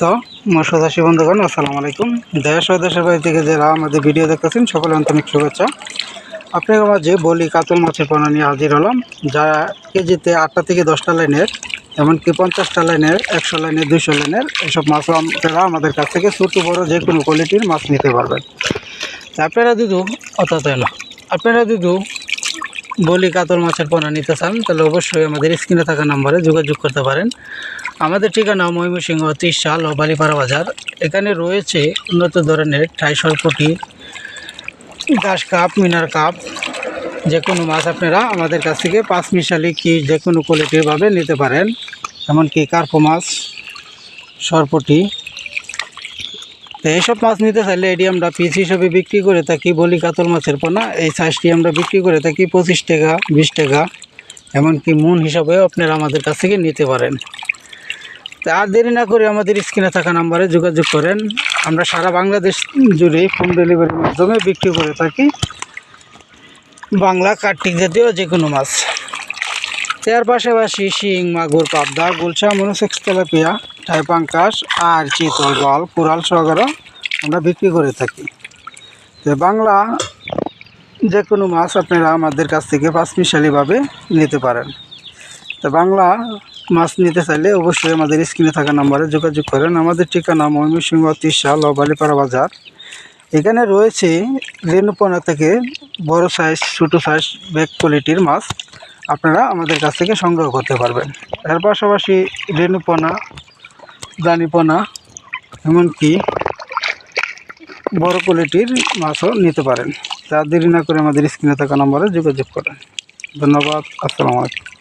সম্মানিত মৎস্যচাষী বন্ধুগণ, আসসালামু আলাইকুম। দেশ ও দেশের বাড়ি থেকে যারা আমাদের ভিডিও দেখতেছেন, সকলে আন্তরিক শুভেচ্ছা। আপনাদের মাঝে বলি কাতল মাছের পোনা নিয়ে হাজির হলাম, যা কেজিতে আটটা থেকে দশটা লাইনের, এমনকি পঞ্চাশটা লাইনের, একশো লাইনের, দুইশো লাইনের, এসব মাছ আপনারা আমাদের কাছ থেকে ছোটো, বড়ো যে কোনো কোয়ালিটির মাছ নিতে পারবেন। আপনারা দুধু, অর্থাৎ না আপনারা দুধু বলি কাতল মাছের পোনা নিতে চান, তাহলে অবশ্যই আমাদের স্ক্রিনে থাকা নাম্বারে যোগাযোগ করতে পারেন। আমাদের ঠিকানা ময়মনসিংহ ত্রিশাল ও বালিপাড়া বাজার। এখানে রয়েছে উন্নত ধরনের ঠাই সরপটি ঘাস কাপ, মিনার কাপ যে কোনো মাছ আপনারা আমাদের কাছ থেকে পাঁচ মিশালি কি যে কোনো কোয়ালিটিরভাবে নিতে পারেন। এমনকি কার্পো মাছ, সরপটি তো এইসব মাছ নিতে চাইলে এটি আমরা পিস হিসেবে বিক্রি করে থাকি, বলি কাতল মাছের পোনা। এই সাইজটি আমরা বিক্রি করে থাকি পঁচিশ টাকা, বিশ টাকা, এমনকি মন হিসাবেও আপনারা আমাদের কাছ থেকে নিতে পারেন। তা আর দেরি না করে আমাদের স্ক্রিনে থাকা নাম্বারে যোগাযোগ করেন। আমরা সারা বাংলাদেশ জুড়ে হোম ডেলিভারির মাধ্যমে বিক্রি করে থাকি বাংলা কার্তিক জাতীয় যে কোনো মাছ। তার পাশাপাশি শিং, মাগুর, পাবদা গুলশা মনোসেক্স তেলাপিয়া টাইপাঙ্কাস আর চিতল গল, কুড়াল সহকারে আমরা বিক্রি করে থাকি। তো বাংলা যে কোনো মাছ আপনারা আমাদের কাছ থেকে পাঁচ মিশালিভাবে নিতে পারেন। তো বাংলা মাছ নিতে চাইলে অবশ্যই আমাদের স্ক্রিনে থাকা নাম্বারে যোগাযোগ করেন। আমাদের ঠিকানা ময়মনসিংহ, তিরশাল ও বালিপাড়া বাজার। এখানে রয়েছে রেণুপনা থেকে বড় সাইজ ছোটো সাইজ ব্যাগ কোয়ালিটির মাছ। আপনারা আমাদের কাছ থেকে সংগ্রহ করতে পারবেন। এর পাশাপাশি রেণুপনা, দানিপনা, এমনকি বড় কোয়ালিটির মাছও নিতে পারেন। তা দেরি না করে আমাদের স্ক্রিনে থাকা নম্বরে যোগাযোগ করেন। ধন্যবাদ, আসসালামু আলাইকুম।